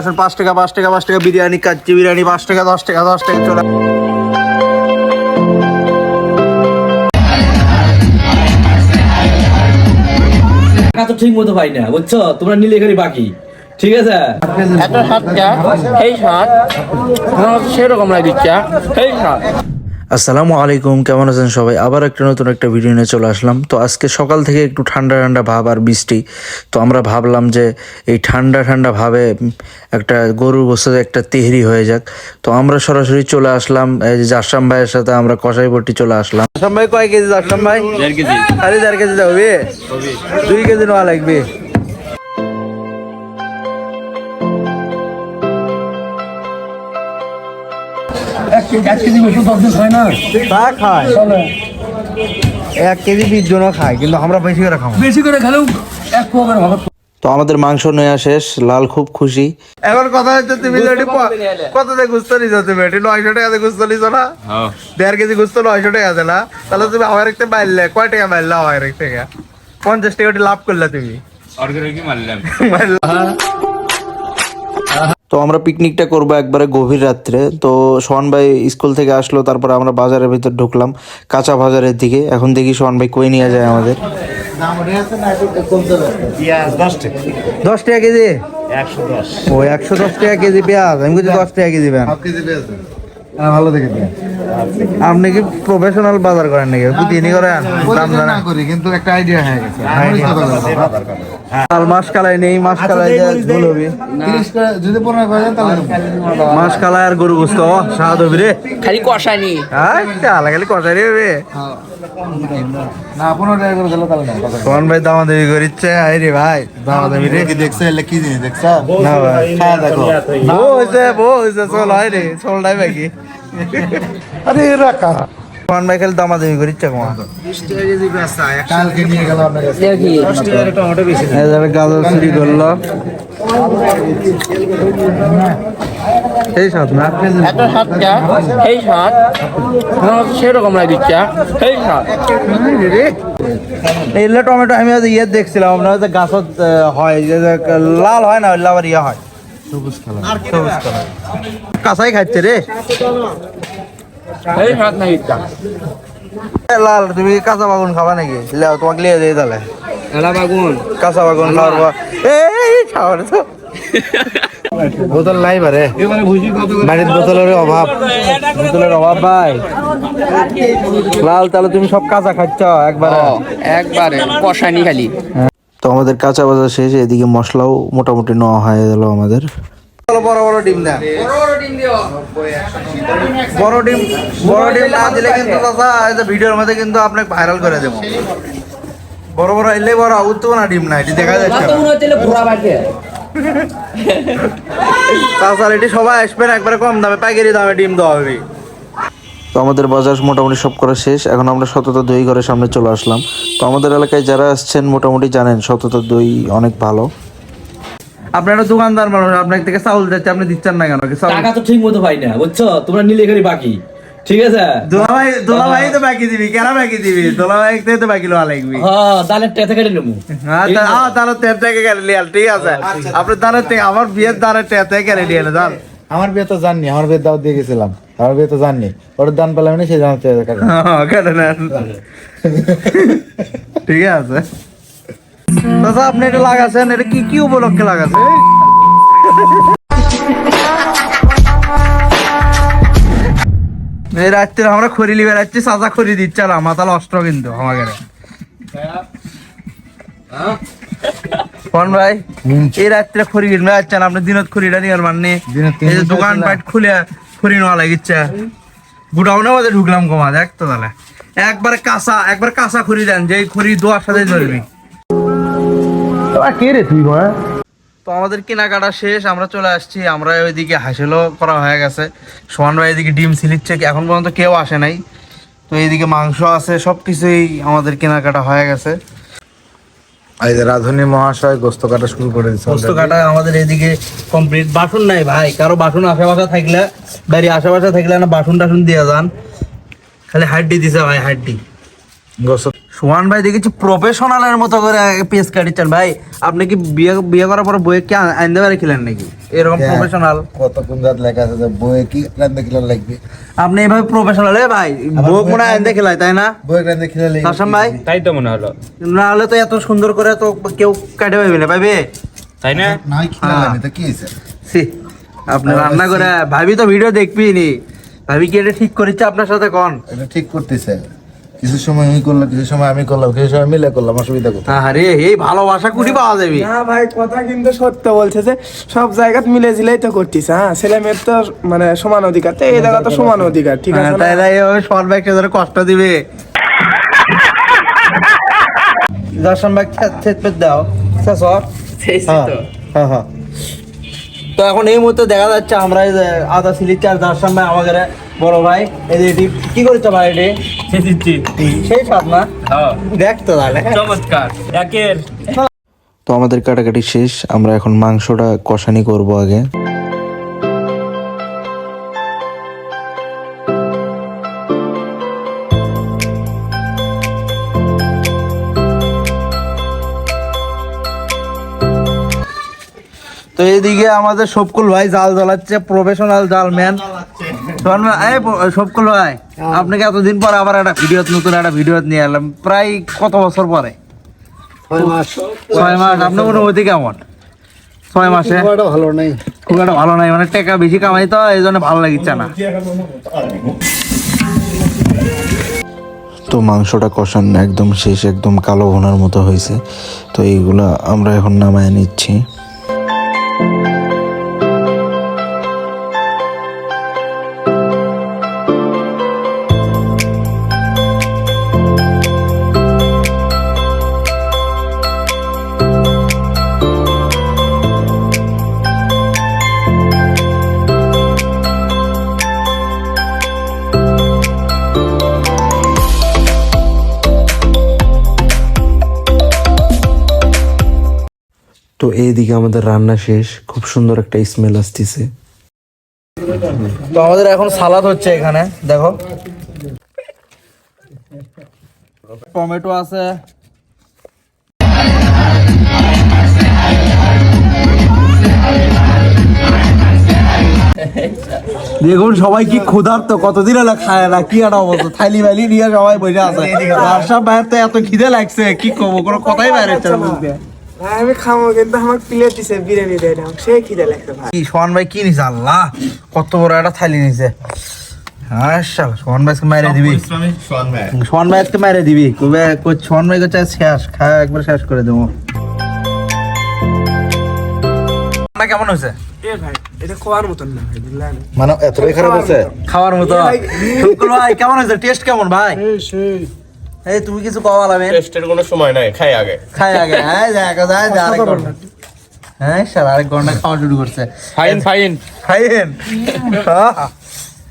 আসেন পাঁচ টাকা পাঁচ টাকা পাঁচ টাকা বিরিয়ানি কাচ্চি বিরিয়ানি পাঁচ টাকা দশ টাকা দশ টাকা চলে টাকা তো ঠিক মতো পাই না বুঝছ? তোমরা নিলে এখানে বাকি ঠিক আছে? সাতটা এই সাত সেরকম লাগে দিচ্ছে এই সাত আসসালামু আলাইকুম কেমন আছেন সবাই? আবার একটা নতুন একটা ভিডিও নিয়ে চলে আসলাম। তো আজকে সকাল থেকে একটু ঠান্ডা ঠান্ডা ভাব আর বৃষ্টি। তো আমরা ভাবলাম যে এই ঠান্ডা ঠান্ডা ভাবে একটা গরুর গোস্তের একটা তেহরি হয়ে যাক। তো আমরা সরাসরি চলে আসলাম। এই যে জাসরাম ভাইয়ের সাথে আমরা কষাইপট্টি চলে আসলাম। ভাই কয় কেজি আসাম ভাই? দেড় কেজি। আরে দেড় কেজি যাবে দুই কেজি নেওয়া লাগবে। তা খায় এক কেজি বিশ জনও খায় কিন্তু আমরা বেশি করে খাব। বেশি করে খেলেও এক তো আমাদের মাংস নেওয়া শেষ লাল খুব খুশি। এখন কথা হচ্ছে তুমি তো এটি প- কত দিয়ে গুস্ত নিছো তুমি এটি নয়শো টাকা দিয়ে গুস্ত নিছো না? দেড় কেজি গুস্ত নয়শো টাকা আছে না? তাহলে তুমি আমার একটা বাইরলে কয় টাকা বাইরলে আমার পঞ্চাশ টাকা ওটি লাভ করলে তুমি। মারলাম। তো আমরা পিকনিকটা করব একবারে গভীর রাত্রে। তো সোহান ভাই স্কুল থেকে আসলো তারপরে আমরা বাজারের ভিতর ঢুকলাম কাঁচা বাজারের দিকে। এখন দেখি সোহান ভাই কই নিয়ে যায় আমাদের। দশ টাকা। কেজি? একশো দশ। ও একশো দশ টাকা কেজি পেঁয়াজ। আমি বলছি দশ টাকা কেজি পেঁয়াজ। ভালো দেখে আপনি কি প্রফেশনাল বাজার করেন নাকি? প্রতিদিনই করেন? দাম জানেন? করি কিন্তু একটা আইডিয়া হয়ে গেছে। কাল মাস কালাই নেই মাস কালাই ভুল হবে যদি পনেরো করে তাহলে মাস কালাই আর গরু বুঝতো স্বাদ হবে রে। খালি কষানি। আচ্ছা হবে। না পনেরো টাকা করে দিলে তাহলে নেব। সোহান ভাই দামাদামি করিচ্ছে? হাই রে ভাই দামাদামি রে। কি দেখছ? এলে কি জিনিস দেখছ? না ভাই। খাওয়া দেখো বউ হয়েছে বউ হয়েছে চল হয় রে চল নাই বাকি। আরে ভাই খালি দামাদামি করিচ্ছে কালকে নিয়ে গেল আপনার কাছে। গাজর চুরি করল। না? একটা সেরকম দিচ্ছা এগুলো টমেটো আমি আজ ইয়ে দেখছিলাম আপনার যে গাছত হয় যে লাল হয় না আবার ইয়ে হয়। সবুজ কালার সবুজ কালার। কাঁচাই খাচ্ছে রে। লাল তুমি কাঁচা বাগুন খাবা নাকি? লেও তোমাকে লিয়ে দিই তাহলে। এলা বাগুন। কাঁচা বাগুন খাওয়ার এই খাওয়ার তো। বোতল নাই বারে বাড়ির বোতলের অভাব বোতলের অভাব ভাই লাল তাহলে তুমি সব কাঁচা খাচ্ছ একবার একবারে কষানি খালি। তো আমাদের কাঁচা বাজার শেষ এদিকে মশলাও মোটামুটি নেওয়া হয়ে গেল আমাদের। বড় বড় ডিম দেন বড় ডিম বড় ডিম না দিলে কিন্তু দাদা এই যে ভিডিওর মধ্যে কিন্তু আপনাকে ভাইরাল করে দেবো। বড় বড় এলে বড় উঠতো না ডিম না এটি দেখা যাচ্ছে তাছাড়া এটি সবাই আসবেন একবারে কম দামে পাইকারি দামে ডিম দেওয়া হবে। তো আমাদের বাজার মোটামুটি সব করা শেষ এখন আমরা সততা দই ঘরের সামনে চলে আসলাম। তো আমাদের এলাকায় যারা আসছেন মোটামুটি জানেন সততা দই অনেক ভালো। আপনারা দোকানদার মানুষ আপনার থেকে চাউল যাচ্ছে আপনি দিচ্ছেন না কেন? টাকা তো ঠিক মতো পাই না বুঝছ? তোমরা নিলে এখানে বাকি। ঠিক আছে? দোলাভাই দোলাভাই তো বাকি দিবি কেন বাকি দিবি? দোলাভাই থেকে তো বাকি লওয়া লাগবি। হ্যাঁ টেতে কেটে নেব। হ্যাঁ তা- আহ, তাহলে তেল থেকে গেলে লিয়াল ঠিক আছে? আপনি দানের আমার বিয়ের দানের থেকে গেলে লিয়াল দান। আমার বিয়ে তো জাননি আমার বিয়ে দাও দিয়ে গেছিলাম। আমার বিয়ে তো জাননি। ওর দান পেলাম না সেই হ্যাঁ, কেটে নেন ঠিক আছে। দাদা আপনি এটা লাগাছেন এটা কি কি উপলক্ষে লাগাছেন? রাত্রে আমরা খড়ি লিবে রাখছি চাচা খড়ি দিচ্ছে না মাথা নষ্ট কিন্তু আমাকে। কোন ভাই এই রাত্রে খড়ি কিনবে যাচ্ছেন আপনি দিনত খড়িটা নিয়ে মাননি? দোকান পাট খুলে খড়ি নেওয়া লাগিচ্ছে। গুডাউনের মধ্যে ঢুকলাম কমা দেখ তো তাহলে। একবার কাঁচা একবার কাঁচা খড়ি দেন যে খড়ি দোয়ার সাথে চলবি কে রে তুই ভাই তো আমাদের কেনাকাটা শেষ আমরা চলে আসছি। আমরা ওইদিকে হাসিলও করা হয়ে গেছে। সোহান ভাই এদিকে ডিম সিলিচ্ছে এখন পর্যন্ত কেউ আসে নাই। তো এইদিকে মাংস আছে সব কিছুই আমাদের কেনাকাটা হয়ে গেছে। এই যে রাধুনী মহাশয় গোস্ত কাটা শুরু করে দিচ্ছে পোস্ত কাটা আমাদের এদিকে কমপ্লিট বাসন নাই ভাই কারও বাসন আশেপাশে থাকলে বাড়ি আশেপাশে থাকলে না বাসন টাসন দিয়ে যান। খালি হাড্ডি দিছে ভাই হাড্ডি। সোহান ভাই দেখেছি প্রফেশনালের মতো করে পেস কাটিচ্ছেন ভাই আপনি কি বিয়ে বিয়ে করার পর বইয়ে কি আনতে পারে খিলেন নাকি? এরকম হ্যাঁ। প্রফেশনাল কত কোন জাত লেখা আছে বইয়ে কি রান্দা কিলো লাগবে? আপনি এভাবে প্রফেশনাল এ ভাই বউ মনে হয় আনতে খেলায় তাই না? লাগবে কাসম ভাই? তাই তো মনে হলো। না হলে তো এত সুন্দর করে তো কেউ কাটে পাইবে না পাইবে তাই না? নাই কিলো লাগবে তো কি হইছে সি আপনি রান্না করে ভাবি তো ভিডিও দেখবি নি। ভাবি কি এটা ঠিক করেছে আপনার সাথে কোন? এটা ঠিক করতেছে। কিছু সময় আমি করলাম কিছু সময় আমি করলাম কিছু সময় মিলে করলাম অসুবিধা কোথায়? আরে এই ভালোবাসা কুটি পাওয়া যাবে। না ভাই কথা কিন্তু সত্য বলছে যে সব জায়গাত মিলে ঝিলেই তো করতিস হ্যাঁ? ছেলে মেয়ের তো মানে সমান অধিকার। তো এই জায়গা তো সমান অধিকার ঠিক আছে হ্যাঁ, না? তাই তাই ওই সর ব্যাগকে ধরে কষ্ট দিবে। দর্শন ব্যাগ ছেদ দাও। সর হ্যাঁ হ্যাঁ হ্যাঁ। তো এখন এই মুহূর্তে দেখা যাচ্ছে আমরা আদা সিলিচ আর দর্শন ভাই আমাদের বড় ভাই। এই যে এটি কি করেছ ভাই এটি? সেই সাত না? দেখতো তাহলে। চমৎকার। একের। তো আমাদের কাটাকাটি শেষ আমরা এখন মাংসটা কষানি করব আগে। তো এইদিকে আমাদের সবকুল ভাই জাল জ্বালাচ্ছে প্রফেশনাল জাল ম্যান সবকুল ভাই আপনাকে এতদিন পর আবার একটা ভিডিও নতুন একটা ভিডিও নিয়ে এলাম। প্রায় কত বছর পরে? ছয় মাস। আপনার অনুভূতি কেমন? ছয় মাসে? ভালো নাই। খুব একটা ভালো নাই মানে টাকা বেশি কামাই তো এই জন্য ভালো লাগিচ্ছে না। তো মাংসটা কষানো একদম শেষ একদম কালো ভোনার মতো হয়েছে। তো এইগুলা আমরা এখন নামায় নিচ্ছি। তো এইদিকে আমাদের রান্না শেষ। খুব সুন্দর একটা স্মেল আসতেছে। তো আমাদের এখন সালাদ হচ্ছে এখানে দেখো। টমেটো আছে। দেখুন সবাই কি ক্ষুধার্ত কতদিন হলো খায় না কি একটা অবস্থা। থাইলি বাইলি নিয়ে সবাই বসে আছে। রাজসাব ভাইয়ের তো এত খিদে লাগছে কি করব কোনো কথাই বাইরে হচ্ছে। ভাই আমি খামো কিন্তু আমাকে প্লেট দিছে বিরিয়ানি দেয় না। সে খিদে লাগছে ভাই। কি সোহান ভাই কি নিছে? আল্লাহ কত বড় একটা থালি নিছে। সোহান ভাই মাইরে দিবি। সোহান ভাই। আজকে মাইরে দিবি। কবে সোহান ভাই কাছে শেষ খাওয়া একবার শেষ করে দেবো। কেমন হয়েছে? মানে এতটাই খারাপ আছে খাওয়ার মতো ভাই। কেমন হয়েছে? টেস্ট কেমন ভাই? এই তুমি কিছু কওয়া লাগবে টেস্টের কোনো সময় নাই খাই আগে। খাই আগে হ্যাঁ দেখা যায় যা আরেক ঘণ্টা। হ্যাঁ আরেক ঘণ্টা খাওয়া শুরু করছে। Fine fine. খাইয়েন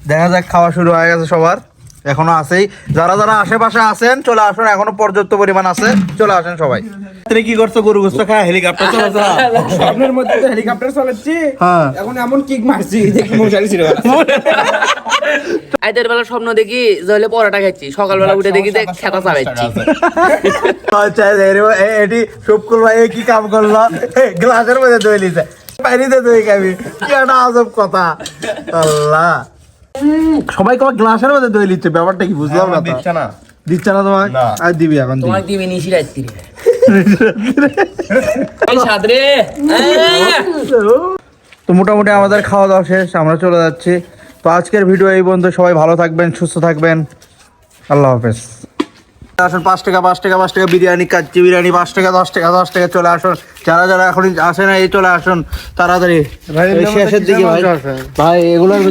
দেখা যাক খাওয়া শুরু হয়ে গেছে সবার। এখনও আছেই। যারা যারা আশেপাশে আছেন চলে আসুন এখনও পর্যাপ্ত পরিমাণ আছে। চলে আসেন সবাই। তুমি কি করছ গরু গোস্ত খায়? হেলিকপ্টার চলেছে স্বপ্নের মধ্যে তো হেলিকপ্টার চালাচ্ছি। হ্যাঁ। এখন এমন কিক মারছি যে মশারি ছিল আইতের বেলা স্বপ্ন দেখি জলে পরোটা খাচ্ছি সকালবেলা উঠে দেখি যে খেতা চালাচ্ছি আচ্ছা এটি শুভকুল ভাই কি কাম করল? গ্লাসের মধ্যে দই লিছে পানিতে দই খাবি। কি একটা আজব কথা। আল্লাহ। সবাই কবার গ্লাসের মধ্যে দই লিচ্ছে ব্যাপারটা কি বুঝলাম না। দিচ্ছে না। দিচ্ছে না তোমার আর দিবি এখন। তোমাকে দিবি নিশি রাত্রি তো মোটামুটি আমাদের খাওয়া দাওয়া শেষ আমরা চলে যাচ্ছি। তো আজকের ভিডিও এই বন্ধু সবাই ভালো থাকবেন সুস্থ থাকবেন। আল্লাহ হাফেজ। আসুন পাঁচ টাকা পাঁচ টাকা পাঁচ টাকা বিরিয়ানি কাচ্চি বিরিয়ানি পাঁচ টাকা দশ টাকা দশ টাকা চলে আসুন। যারা যারা এখন আসে না এই চলে আসুন। তাড়াতাড়ি। শেষের দিকে ভাই। ভাই এগুলোর